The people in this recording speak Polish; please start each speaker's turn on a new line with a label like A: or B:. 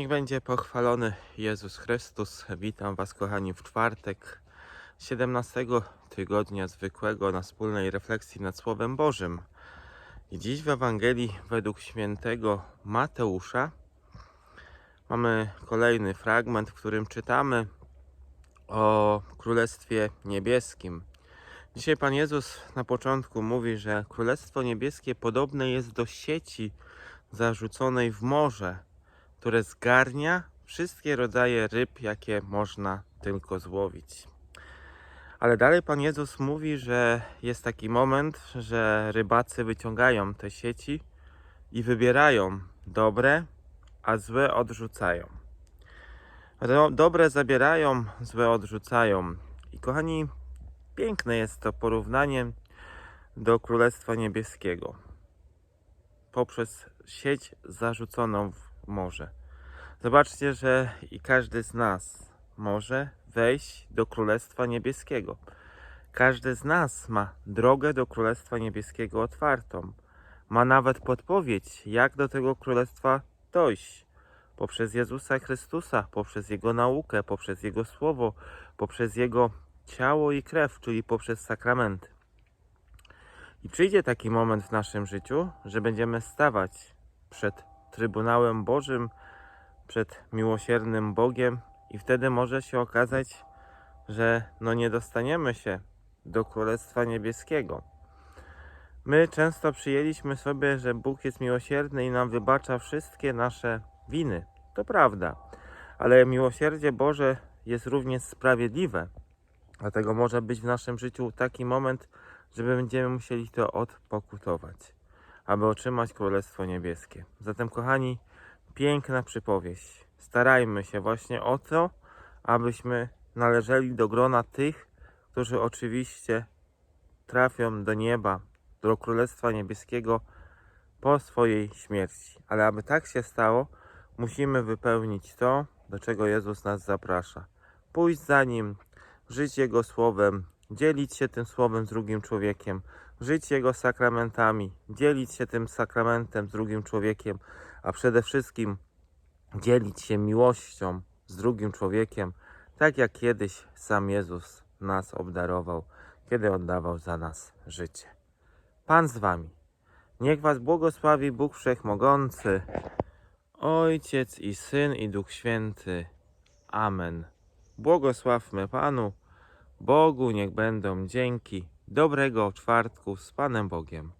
A: Niech będzie pochwalony Jezus Chrystus. Witam Was, kochani, w czwartek 17 tygodnia zwykłego na wspólnej refleksji nad Słowem Bożym. Dziś w Ewangelii według świętego Mateusza mamy kolejny fragment, w którym czytamy o Królestwie Niebieskim. Dzisiaj Pan Jezus na początku mówi, że Królestwo Niebieskie podobne jest do sieci zarzuconej w morze, które zgarnia wszystkie rodzaje ryb, jakie można tylko złowić. Ale dalej Pan Jezus mówi, że jest taki moment, że rybacy wyciągają te sieci i wybierają dobre, a złe odrzucają. Dobre zabierają, złe odrzucają. I kochani, piękne jest to porównanie do Królestwa Niebieskiego poprzez sieć zarzuconą w morze. Zobaczcie, że i każdy z nas może wejść do Królestwa Niebieskiego. Każdy z nas ma drogę do Królestwa Niebieskiego otwartą. Ma nawet podpowiedź, jak do tego Królestwa dojść. Poprzez Jezusa Chrystusa, poprzez Jego naukę, poprzez Jego Słowo, poprzez Jego ciało i krew, czyli poprzez sakramenty. I przyjdzie taki moment w naszym życiu, że będziemy stawać przed Trybunałem Bożym, przed miłosiernym Bogiem, i wtedy może się okazać, że no nie dostaniemy się do Królestwa Niebieskiego. My często przyjęliśmy sobie, że Bóg jest miłosierny i nam wybacza wszystkie nasze winy. To prawda, ale miłosierdzie Boże jest również sprawiedliwe. Dlatego może być w naszym życiu taki moment, że będziemy musieli to odpokutować, aby otrzymać Królestwo Niebieskie. Zatem, kochani, piękna przypowieść. Starajmy się właśnie o to, abyśmy należeli do grona tych, którzy oczywiście trafią do nieba, do Królestwa Niebieskiego po swojej śmierci. Ale aby tak się stało, musimy wypełnić to, do czego Jezus nas zaprasza. Pójść za Nim, żyć Jego Słowem, dzielić się tym Słowem z drugim człowiekiem, żyć Jego sakramentami, dzielić się tym sakramentem z drugim człowiekiem, a przede wszystkim dzielić się miłością z drugim człowiekiem, tak jak kiedyś sam Jezus nas obdarował, kiedy oddawał za nas życie. Pan z Wami. Niech Was błogosławi Bóg Wszechmogący, Ojciec i Syn i Duch Święty. Amen. Błogosławmy Panu. Bogu niech będą dzięki. Dobrego czwartku z Panem Bogiem.